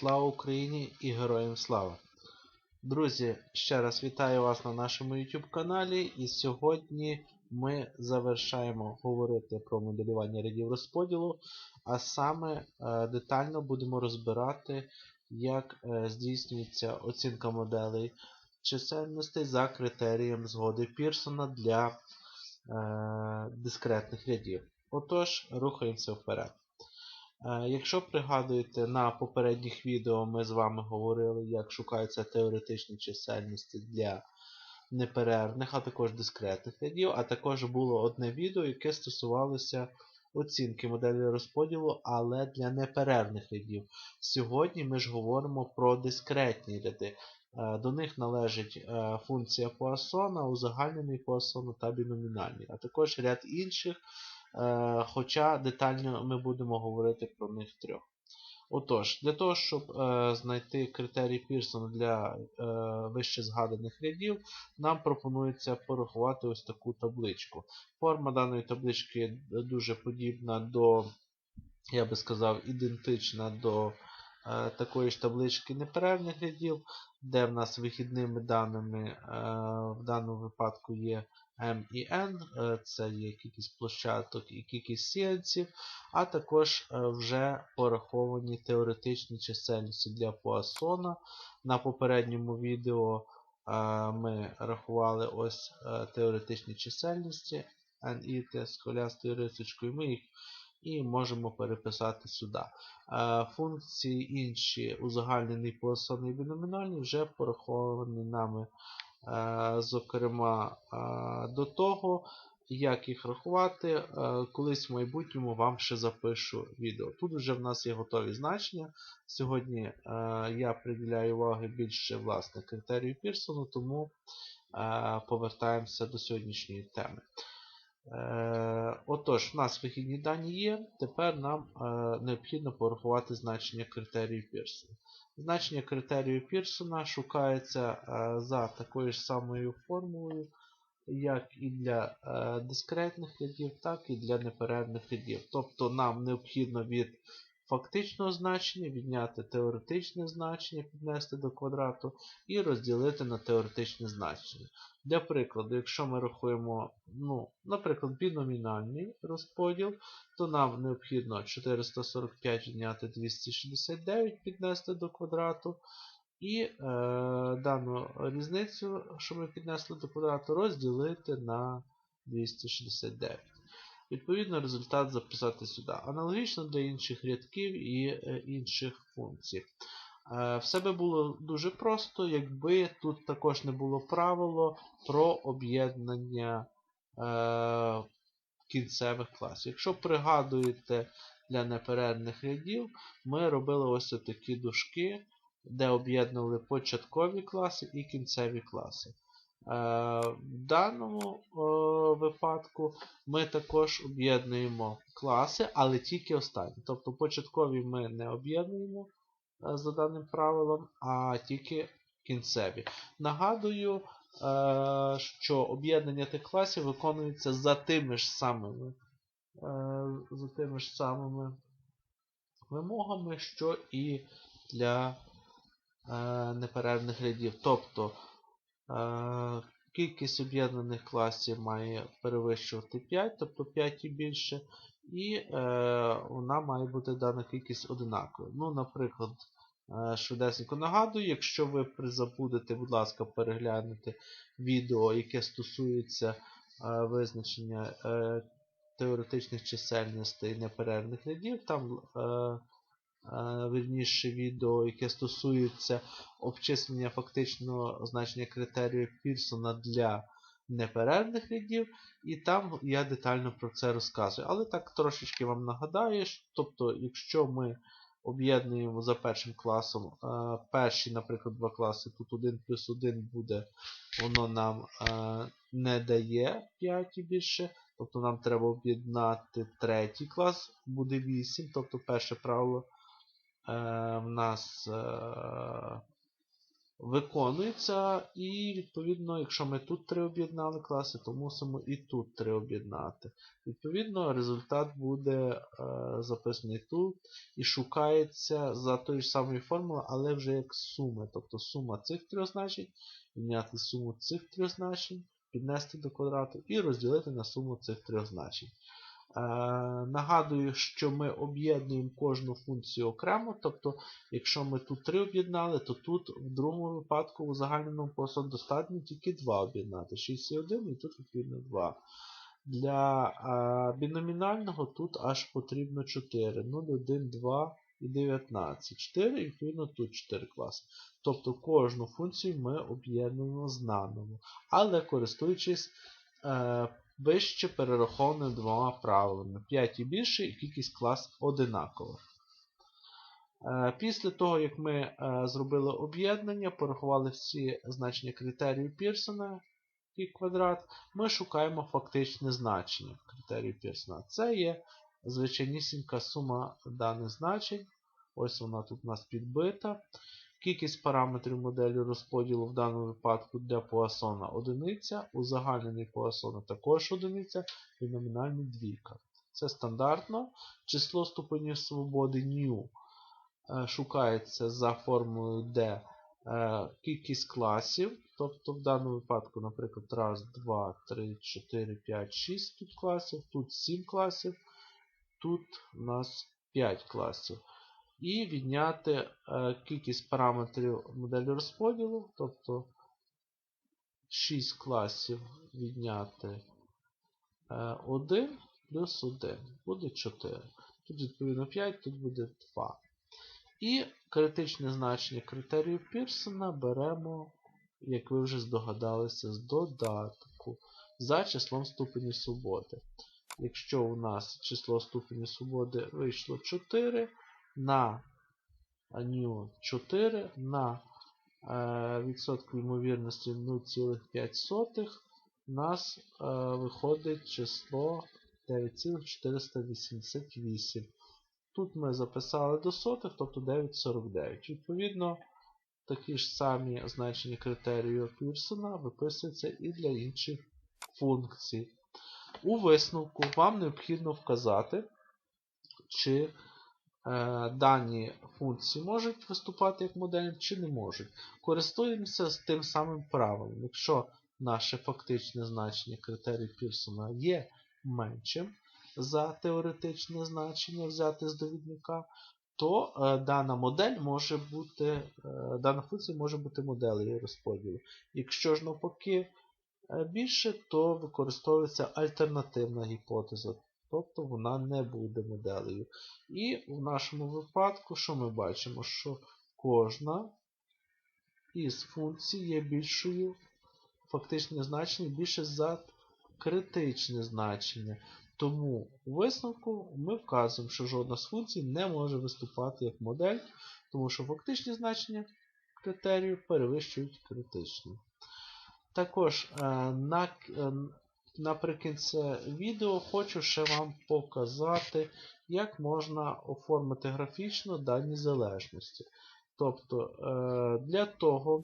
Слава Україні і героям слава! Друзі, ще раз вітаю вас на нашому YouTube каналі. І сьогодні ми завершаємо говорити про моделювання рядів розподілу, а саме е, детально будемо розбирати, як е, здійснюється оцінка моделей чисельностей за критерієм згоди Пірсона для е, дискретних рядів. Отож, рухаємося вперед. Е, якщо пригадуєте, на попередніх відео ми з вами говорили, як шукаються теоретичні чисельності для неперервних, а також дискретних рядів, а також було одне відео, яке стосувалося оцінки моделі розподілу, але для неперервних рядів. Сьогодні ми ж говоримо про дискретні ряди. Е, до них належить е, функція Пуассона, узагальнений Пуассону та біномінальний, а також ряд інших. Е, хоча детально ми будемо говорити про них трьох. Отож, для того, щоб е, знайти критерій Пірсона для е, вище згаданих рядів, нам пропонується порахувати ось таку табличку. Форма даної таблички дуже подібна до, я би сказав, ідентична до е, такої ж таблички неперервних рядів, де в нас вихідними даними е, в даному випадку є M і N, е, це є кількість площадок і кількість сіянців, а також е, вже пораховані теоретичні чисельності для Пуассона. На попередньому відео е, ми рахували ось теоретичні чисельності N і T з колястою рисочкою. Ми їх і можемо переписати сюди. Функції інші узагальнений Пуассон і біномінальні вже пораховані нами зокрема, е, до того, як їх рахувати, е, колись в майбутньому вам ще запишу відео. Тут вже в нас є готові значення. Сьогодні я приділяю увагу більше власне критерію Пірсону, тому повертаємося до сьогоднішньої теми. Отож, в нас вихідні дані є. Тепер нам необхідно порахувати значення критерію Пірсона. Значення критерію Пірсона шукається е, за такою ж самою формулою, як і для е, дискретних рядів, так і для неперервних рядів. Тобто нам необхідно від фактичного значення відняти теоретичне значення, піднести до квадрату і розділити на теоретичне значення. Для прикладу, якщо ми рахуємо, ну, наприклад, біномінальний розподіл, то нам необхідно 445 відняти 269 піднести до квадрату. І е, дану різницю, що ми піднесли до квадрату, розділити на 269. Відповідно, результат записати сюди. Аналогічно для інших рядків і е, інших функцій. Е, все би було дуже просто, якби тут також не було правило про об'єднання е, кінцевих класів. Якщо пригадуєте для неперервних рядів, ми робили ось такі дужки, де об'єднували початкові класи і кінцеві класи. Е, в даному е, випадку ми також об'єднуємо класи, але тільки останні. Тобто початкові ми не об'єднуємо е, за даним правилом, а тільки кінцеві. Нагадую, що об'єднання тих класів виконується за тими ж самими за тими ж самими вимогами, що і для неперервних рядів. Тобто Кількість об'єднаних класів має перевищувати 5, тобто 5 і більше, і е, вона має бути дана кількість одинакою. Ну, Наприклад, е, швидесенько нагадую, якщо ви призабудете, будь ласка, переглянути відео, яке стосується е, визначення е, теоретичних чисельностей неперервних рядів, там е, верніше відео, яке стосується обчислення фактичного значення критерію Пірсона для неперервних рядів, і там я детально про це розказую. Але так трошечки вам нагадаю, тобто, якщо ми об'єднуємо за першим класом перші, наприклад, два класи, тут 1 плюс 1 буде, воно нам не дає 5 і більше. Тобто нам треба об'єднати третій клас, буде 8, тобто перше правило Е, в нас е, виконується. І, відповідно, якщо ми тут три об'єднали класи, то мусимо і тут три об'єднати. Відповідно, результат буде е, записаний тут і шукається за тою ж самою формулою, але вже як суми. Тобто сума цих трьох значень, відняти суму цих трьох значень, піднести до квадрату і розділити на суму цих трьох значень. Е, нагадую, що ми об'єднуємо кожну функцію окремо. Тобто, якщо ми тут 3 об'єднали, то тут в другому випадку у загальному посуд достатньо тільки 2 об'єднати. 6 і 1 і тут відповідно 2. Для біномінального тут аж потрібно 4. 0, 1, 2 і 19. 4 і відповідно тут 4 класи. Тобто кожну функцію ми об'єднуємо знаному. Але користуючись е, вище перерахованими двома правилами. 5 і більше і кількість клас одинакова. Е, після того, як ми е, зробили об'єднання, порахували всі значення критерію Пірсона і квадрат, ми шукаємо фактичне значення критерію Пірсона. Це є звичайнісінька сума даних значень. Ось вона тут у нас підбита. Кількість параметрів моделі розподілу в даному випадку для Пуасона одиниця, узагальнений Пуасона також одиниця і номінальна двійка. Це стандартно. Число ступенів свободи new е, шукається за формулою D е, кількість класів. Тобто в даному випадку, наприклад, 1, 2, 3, 4, 5, 6 тут класів, тут 7 класів, тут у нас 5 класів і відняти е, кількість параметрів моделі розподілу, тобто 6 класів відняти 1 е, плюс 1 буде 4. Тут, відповідно, 5, тут буде 2. І критичне значення критерію Пірсона беремо, як ви вже здогадалися, з додатку за числом ступенів свободи. Якщо у нас число ступенів свободи вийшло 4, на new 4 на е, відсотку ймовірності 0,5 у нас е, виходить число 9,488. Тут ми записали до сотих, тобто 9,49. Відповідно, такі ж самі значення критерію Пірсона виписуються і для інших функцій. У висновку вам необхідно вказати, чи дані функції можуть виступати як модель чи не можуть. Користуємося з тим самим правилом. Якщо наше фактичне значення критерію Пірсона є меншим за теоретичне значення взяти з довідника, то е, дана модель може бути, е, дана функція може бути моделею розподілу. Якщо ж навпаки е, більше, то використовується альтернативна гіпотеза тобто вона не буде моделею. І в нашому випадку, що ми бачимо? Що кожна із функцій є більшою, фактичне значення більше за критичне значення. Тому у висновку ми вказуємо, що жодна з функцій не може виступати як модель, тому що фактичні значення критерію перевищують критичні. Також е, на е, наприкінці відео хочу ще вам показати, як можна оформити графічно дані залежності. Тобто, е, для того,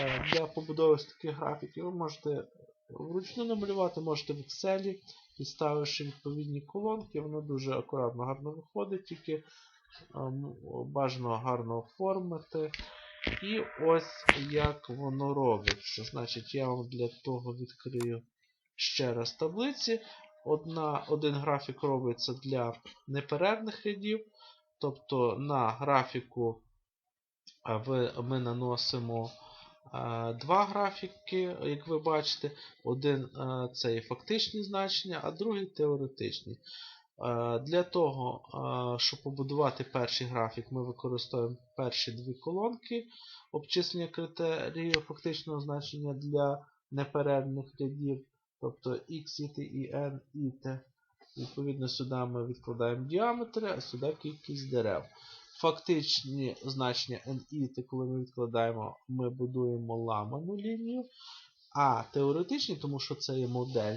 е, для побудови таких графіків, ви можете вручну намалювати, можете в Excel, підставивши відповідні колонки, воно дуже акуратно, гарно виходить, тільки е, бажано гарно оформити. І ось як воно робиться. Значить, я вам для того відкрию ще раз таблиці. Одна, Один графік робиться для неперервних рядів. Тобто на графіку ми наносимо два графіки, як ви бачите. Один це є фактичні значення, а другий теоретичні. Для того, щоб побудувати перший графік, ми використовуємо перші дві колонки обчислення критерію фактичного значення для неперервних рядів. Тобто x, і n, і Відповідно, сюди ми відкладаємо діаметри, а сюди кількість дерев. Фактичні значення n і коли ми відкладаємо, ми будуємо ламану лінію. А теоретичні, тому що це є модель,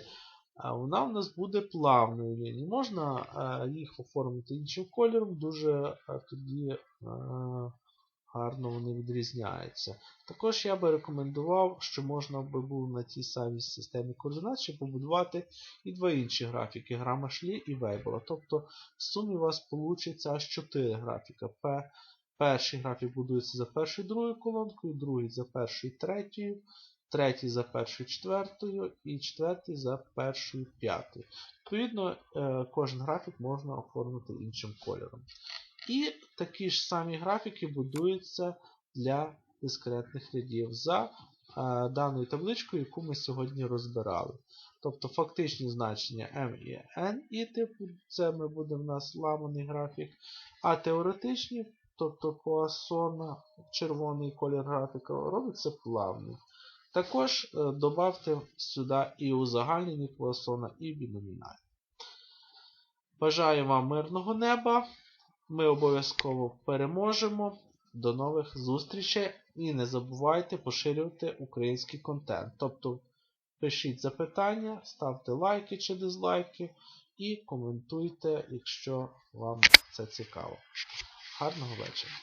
вона у нас буде плавною лінією. Можна їх оформити іншим кольором, дуже тоді гарно вони відрізняються. Також я би рекомендував, що можна би було на тій самій системі координат ще побудувати і два інші графіки Грамашлі і Вейбла. Тобто в сумі у вас вийде аж 4 графіка. Перший графік будується за першою другою колонкою, другий за першою третьою, третій за першою четвертою, і четвертий за першою п'ятою. Відповідно, е, кожен графік можна оформити іншим кольором. І такі ж самі графіки будуються для дискретних рядів за е, даною табличкою, яку ми сьогодні розбирали. Тобто фактичні значення M і N, і типу, це ми буде в нас ламаний графік, а теоретичні, тобто Пуассона, червоний колір графіка, робиться плавний. Також е, добавте сюди і узагальнені Пуассона, і біномінальні. Бажаю вам мирного неба. Ми обов'язково переможемо. До нових зустрічей. І не забувайте поширювати український контент. Тобто пишіть запитання, ставте лайки чи дизлайки і коментуйте, якщо вам це цікаво. Гарного вечора!